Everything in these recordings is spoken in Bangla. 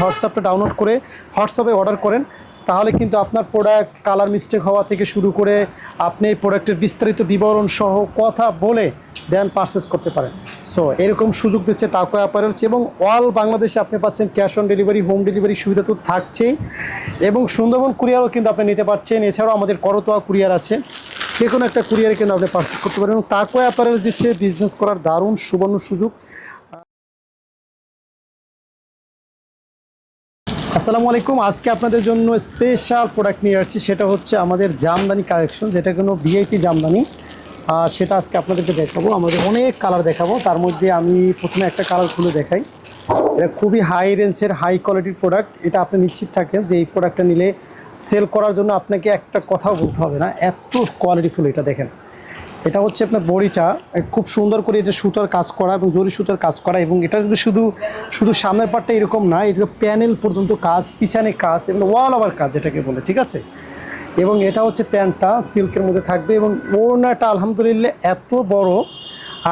হোয়াটসঅ্যাপটা ডাউনলোড করে হোয়াটসঅ্যাপে অর্ডার করেন। তাহলে কিন্তু আপনার প্রোডাক্ট কালার মিস্টেক হওয়া থেকে শুরু করে আপনি এই প্রোডাক্টের বিস্তারিত বিবরণ সহ কথা বলে দেন পারচেস করতে পারেন। সো এরকম সুযোগ দিচ্ছে তাকো অ্যাপারেলস এবং অল বাংলাদেশে আপনি পাচ্ছেন cash on delivery home delivery সুবিধা তো থাকছেই। এবং সুন্দরবন কুরিয়ারও কিন্তু আপনি নিতে পারছেন। এছাড়াও আমাদের করতোয়া কুরিয়ার আছে। যে কোনো একটা কুরিয়ারে কিন্তু আপনি পারচেস করতে পারেন। এবং তাকো অ্যাপারেলস দিচ্ছে বিজনেস করার দারুণ সুবর্ণ সুযোগ। আসসালামু আলাইকুম। আজকে আপনাদের জন্য স্পেশাল প্রোডাক্ট নিয়ে আসছি। সেটা হচ্ছে আমাদের জামদানি কালেকশন যেটা কোনো ভিআইপি জামদানি। আর সেটা আজকে আপনাদেরকে দেখাবো। আমাদের অনেক কালার দেখাবো। তার মধ্যে আমি প্রথমে একটা কালার খুলে দেখাই। এটা খুবই হাই রেঞ্জের হাই কোয়ালিটির প্রোডাক্ট এটা আপনি নিশ্চিত থাকেন যে এই প্রোডাক্টটা নিলে সেল করার জন্য আপনাকে একটা কথাও বলতে হবে না। এত কোয়ালিটিফুল এটা, দেখেন। এটা হচ্ছে আপনার বড়িটা। খুব সুন্দর করে এটা সুতার কাজ করা এবং জরি সুতার কাজ করা এবং এটা কিন্তু শুধু শুধু সামনের পার্টটা এরকম না, এটা প্যানেল পর্যন্ত কাজ, পিছনে কাজ এবং ওয়াল ওভার কাজ এটাকে বলে, ঠিক আছে? এবং এটা হচ্ছে প্যান্টটা, সিল্কের মধ্যে থাকবে এবং ওড়নাটা আলহামদুলিল্লাহ এত বড়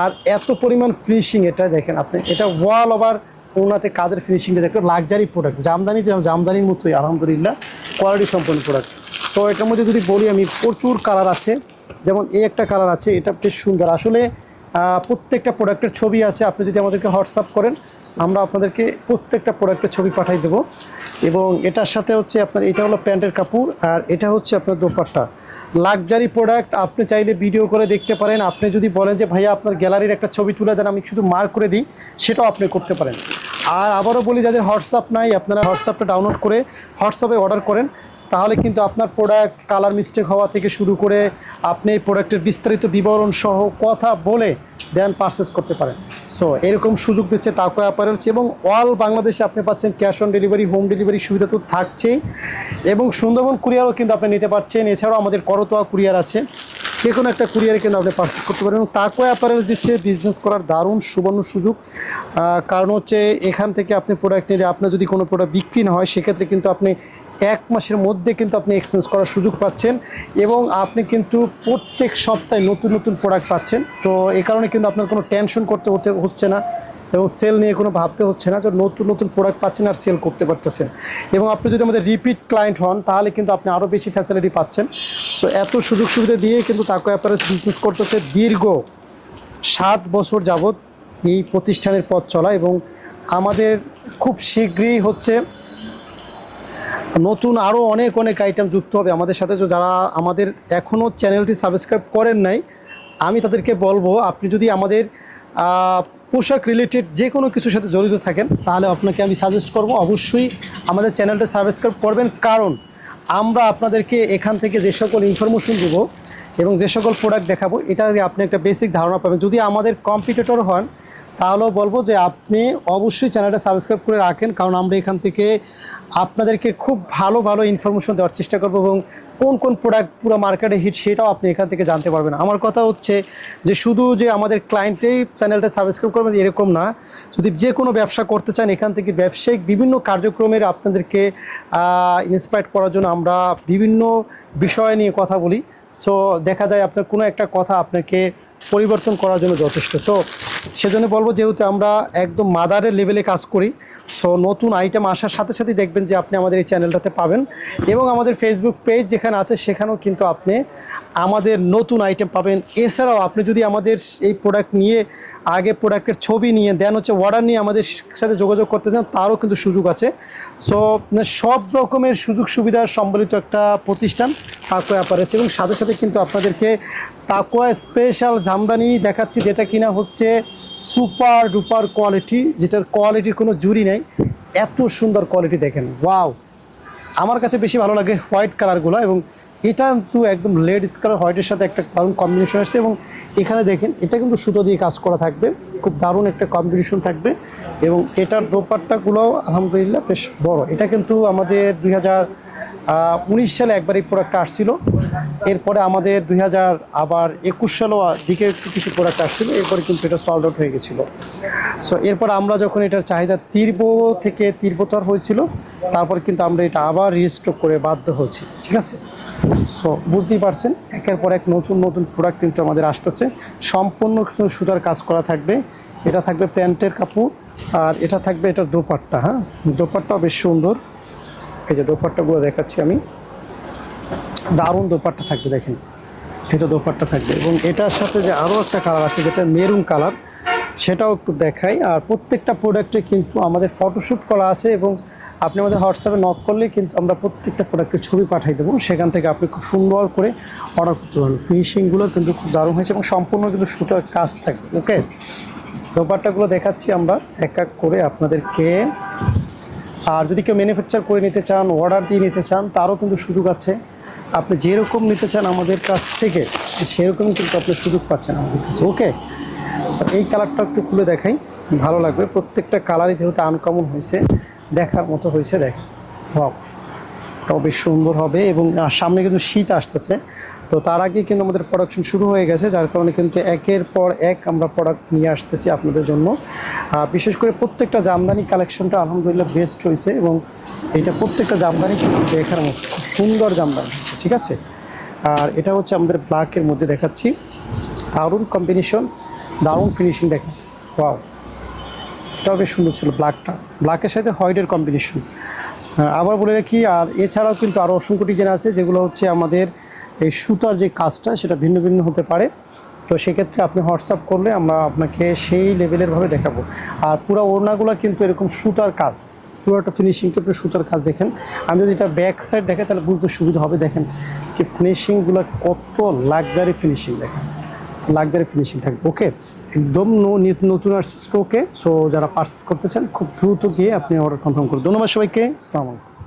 আর এত পরিমাণ ফিনিশিং এটা দেখেন আপনি, এটা ওয়াল ওভার ওনাতে কাজের ফিনিশিংটা দেখেন লাক্সারি প্রোডাক্ট জামদানি জামদানির মতোই, আলহামদুলিল্লাহ কোয়ালিটি সম্পন্ন প্রোডাক্ট তো এটার মধ্যে যদি বলি আমি, প্রচুর কালার আছে। যেমন এই একটা কালার আছে, এটা বেশ সুন্দর। আসলে প্রত্যেকটা প্রোডাক্টের ছবি আছে, আপনি যদি আমাদেরকে হোয়াটসঅ্যাপ করেন, আমরা আপনাদেরকে প্রত্যেকটা প্রোডাক্টের ছবি পাঠাই দেবো। এবং এটার সাথে হচ্ছে আপনার, এটা হলো প্যান্টের কাপড়, আর এটা হচ্ছে আপনার দোপাট্টা। লাক্সারি প্রোডাক্ট আপনি চাইলে ভিডিও করে দেখতে পারেন। আপনি যদি বলেন যে, ভাইয়া, আপনার গ্যালারির একটা ছবি তুলে দেন, আমি শুধু মার্ক করে দিই, সেটাও আপনি করতে পারেন। আর আবারও বলি, যাদের হোয়াটসঅ্যাপ নাই, আপনারা হোয়াটসঅ্যাপটা ডাউনলোড করে হোয়াটসঅ্যাপে অর্ডার করেন। তাহলে কিন্তু আপনার প্রোডাক্ট কালার মিস্টেক হওয়া থেকে শুরু করে আপনি এই প্রোডাক্টের বিস্তারিত বিবরণ সহ কথা বলে দেন পারচেস করতে পারেন। সো এরকম সুযোগ দিচ্ছে তাকো অ্যাপারেলস এবং অল বাংলাদেশে আপনি পাচ্ছেন cash on delivery home delivery সুবিধা তো থাকছেই এবং সুন্দরবন কুরিয়ারও কিন্তু আপনি নিতে পারছেন। এছাড়াও আমাদের করতোয়া কুরিয়ার আছে। যে কোনো একটা কুরিয়ারে কিন্তু আপনি পারচেস করতে পারেন এবং তাকো অ্যাপারেলস দিচ্ছে বিজনেস করার দারুণ সুবর্ণ সুযোগ। কারণ হচ্ছে এখান থেকে আপনি প্রোডাক্ট নিলে আপনার যদি কোনো প্রোডাক্ট বিক্রি না হয়, সেক্ষেত্রে কিন্তু আপনি এক মাসের মধ্যে কিন্তু আপনি এক্সচেঞ্জ করার সুযোগ পাচ্ছেন এবং আপনি কিন্তু প্রত্যেক সপ্তাহে নতুন নতুন প্রোডাক্ট পাচ্ছেন। তো এ কারণে কিন্তু আপনার কোনো টেনশন করতে হতে হচ্ছে না এবং সেল নিয়ে কোনো ভাবতে হচ্ছে না যে নতুন নতুন প্রোডাক্ট পাচ্ছেন আর সেল করতে পারতেছেন। এবং আপনি যদি আমাদের রিপিট ক্লায়েন্ট হন, তাহলে কিন্তু আপনি আরও বেশি ফ্যাসিলিটি পাচ্ছেন। সো এত সুযোগ সুবিধা দিয়ে কিন্তু তাকে অ্যাপারেস বিজনেস করতেছে দীর্ঘ সাত বছর যাবৎ এই প্রতিষ্ঠানের পথ চলা এবং আমাদের খুব শীঘ্রই হচ্ছে নতুন আরও অনেক অনেক আইটেম যুক্ত হবে। আমাদের সাথে যারা আমাদের এখনও চ্যানেলটি সাবস্ক্রাইব করেন নাই, আমি তাদেরকে বলব, আপনি যদি আমাদের পোশাক রিলেটেড যে কোনো কিছুর সাথে জড়িত থাকেন, তাহলে আপনাকে আমি সাজেস্ট করব, অবশ্যই আমাদের চ্যানেলটা সাবস্ক্রাইব করবেন। কারণ আমরা আপনাদেরকে এখান থেকে যে সকল ইনফরমেশন দেবো এবং যে সকল প্রোডাক্ট দেখাবো, এটা আপনি একটা বেসিক ধারণা পাবেন। যদি আমাদের কম্পিটিটর হন তাহলেও বলব যে আপনি অবশ্যই চ্যানেলটা সাবস্ক্রাইব করে রাখেন, কারণ আমরা এখান থেকে আপনাদেরকে খুব ভালো ভালো ইনফরমেশন দেওয়ার চেষ্টা করব এবং কোন কোন প্রোডাক্ট পুরো মার্কেটে হিট সেটাও আপনি এখান থেকে জানতে পারবেন। আমার কথা হচ্ছে যে শুধু যে আমাদের ক্লায়েন্টেই চ্যানেলটা সাবস্ক্রাইব করবেন এরকম না। যদি যে কোনো ব্যবসা করতে চান, এখান থেকে ব্যবসায়িক বিভিন্ন কার্যক্রমের আপনাদেরকে ইন্সপায়ার করার জন্য আমরা বিভিন্ন বিষয় নিয়ে কথা বলি। সো দেখা যায় আপনার কোনো একটা কথা আপনাকে পরিবর্তন করার জন্য যথেষ্ট। সো সেজন্য বলব যেহেতু আমরা একদম মাদারের লেভেলে কাজ করি সো নতুন আইটেম আসার সাথে সাথেই দেখবেন যে আপনি আমাদের এই চ্যানেলটাতে পাবেন। এবং আমাদের ফেসবুক পেজ যেখানে আছে, সেখানেও কিন্তু আপনি আমাদের নতুন আইটেম পাবেন। এছাড়াও আপনি যদি আমাদের এই প্রোডাক্ট নিয়ে, আগে প্রোডাক্টের ছবি নিয়ে দেন হচ্ছে অর্ডার নিয়ে আমাদের সাথে যোগাযোগ করতে চান, তারও কিন্তু সুযোগ আছে। সো সব রকমের সুযোগ সুবিধা সম্বলিত একটা প্রতিষ্ঠান। তাকুয়া অ্যাপারেস এবং সাথে সাথে কিন্তু আপনাদেরকে তাকুয়া স্পেশাল জামদানি দেখাচ্ছি, যেটা কিনা হচ্ছে সুপার ডুপার কোয়ালিটি, যেটার কোয়ালিটির কোনো জুরি নেই। এত সুন্দর কোয়ালিটি দেখেন, ওয়াও! আমার কাছে বেশি ভালো লাগে হোয়াইট কালারগুলো এবং এটা কিন্তু একদম লেডিস কালার, হোয়াইটের সাথে একটা দারুণ কম্বিনেশন আসছে এবং এখানে দেখেন, এটা কিন্তু সুতো দিয়ে কাজ করা থাকবে, খুব দারুণ একটা কম্বিনেশন থাকবে এবং এটার দোপাট্টাগুলো আলহামদুলিল্লাহ বেশ বড়। এটা কিন্তু আমাদের দুই হাজার উনিশ সালে একবার এই প্রোডাক্টটা আসছিল। এরপরে আমাদের দুই হাজার আবার একুশ সালও দিকে একটু কিছু প্রোডাক্ট আসছিল, এরপরে কিন্তু এটা সল্ড আউট হয়ে গেছিল। সো এরপর আমরা যখন এটার চাহিদা তীব্র থেকে তীব্রতর হয়েছিল, তারপর কিন্তু আমরা এটা আবার রিস্টক করে বাধ্য হচ্ছি ঠিক আছে? সো বুঝতেই পারছেন, একের পর এক নতুন নতুন প্রোডাক্ট কিন্তু আমাদের আসতেছে। সম্পূর্ণ সুতার কাজ করা থাকবে। এটা থাকবে প্যান্টের কাপড়, আর এটা থাকবে এটা দোপাট্টা হ্যাঁ? দোপাট্টাও বেশ সুন্দর। এই যে দোপাট্টাগুলো দেখাচ্ছি আমি। দারুণ দোপাট্টা থাকবে, দেখেন। এটা দোপাট্টা থাকবে এবং এটার সাথে যে আরও একটা কালার আছে, যেটা মেরুন কালার, সেটাও একটু দেখাই। আর প্রত্যেকটা প্রোডাক্টে কিন্তু আমাদের ফটোশ্যুট করা আছে এবং আপনি আমাদের হোয়াটসঅ্যাপে নক করলে কিন্তু আমরা প্রত্যেকটা প্রোডাক্টের ছবি পাঠিয়ে দেবো। সেখান থেকে আপনি খুব সুন্দর করে অর্ডার করতে পারবেন। ফিনিশিংগুলো কিন্তু খুব দারুণ হয়েছে এবং সম্পূর্ণ কিন্তু সুতার কাজ থাকবে ওকে দোপাট্টাগুলো দেখাচ্ছি আমরা এক এক করে আপনাদেরকে। আর যদি কেউ ম্যানুফ্যাকচার করে নিতে চান অর্ডার দিয়ে নিতে চান, তারও কিন্তু সুযোগ আছে। আপনি যেরকম নিতে চান আমাদের কাছ থেকে সেরকম কিন্তু আপনি সুযোগ পাচ্ছেন আমাদের কাছে। ওকে এই কালারটা একটু খুলে দেখাই। ভালো লাগবে। প্রত্যেকটা কালারই যেহেতু আনকমন হয়েছে, দেখার মতো হয়েছে দেখ বেশ সুন্দর হবে এবং সামনে কিন্তু শীত আসতেছে। তো তার আগে কিন্তু আমাদের প্রোডাকশন শুরু হয়ে গেছে, যার কারণে কিন্তু একের পর এক আমরা প্রোডাক্ট নিয়ে আসতেছি আপনাদের জন্য। বিশেষ করে প্রত্যেকটা জামদানি কালেকশনটা আলহামদুলিল্লাহ বেস্ট হয়েছে এবং এটা প্রত্যেকটা জামদানি দেখার মতো খুব সুন্দর জামদানি হয়েছে, ঠিক আছে? আর এটা হচ্ছে আমাদের ব্ল্যাকের মধ্যে দেখাচ্ছি। দারুণ কম্বিনেশন দারুণ ফিনিশিং দেখেন। ওয়াও এটাও বেশ সুন্দর ছিল ব্ল্যাকটা ব্ল্যাকের সাথে হোয়াইটের কম্বিনেশন আবার বলে রাখি, আর এছাড়াও কিন্তু আরও অসংখ্য ডিজাইন আছে, যেগুলো হচ্ছে আমাদের এই সুতার যে কাজটা সেটা ভিন্ন ভিন্ন হতে পারে। তো সেক্ষেত্রে আপনি হোয়াটসঅ্যাপ করলে আমরা আপনাকে সেই লেভেলের ভাবে দেখাবো। আর পুরো ওড়নাগুলো কিন্তু এরকম সুতার কাজ। পুরোটা ফিনিশিং কিন্তু সুতার কাজ দেখেন। আমি যদি এটা ব্যাক সাইড দেখে তাহলে বুঝতে সুবিধা হবে। দেখেন কি ফিনিশিংগুলো কত লাক্সারি ফিনিশিং দেখেন। লাক্সারি ফিনিশিং থাকবে। ওকে একদম নতুন আসছে স্টোকে সো যারা পারচেস করতেছেন খুব দ্রুত গিয়ে আপনি অর্ডার কনফার্ম করুন। ধন্যবাদ সবাইকে। আসসালামু আলাইকুম।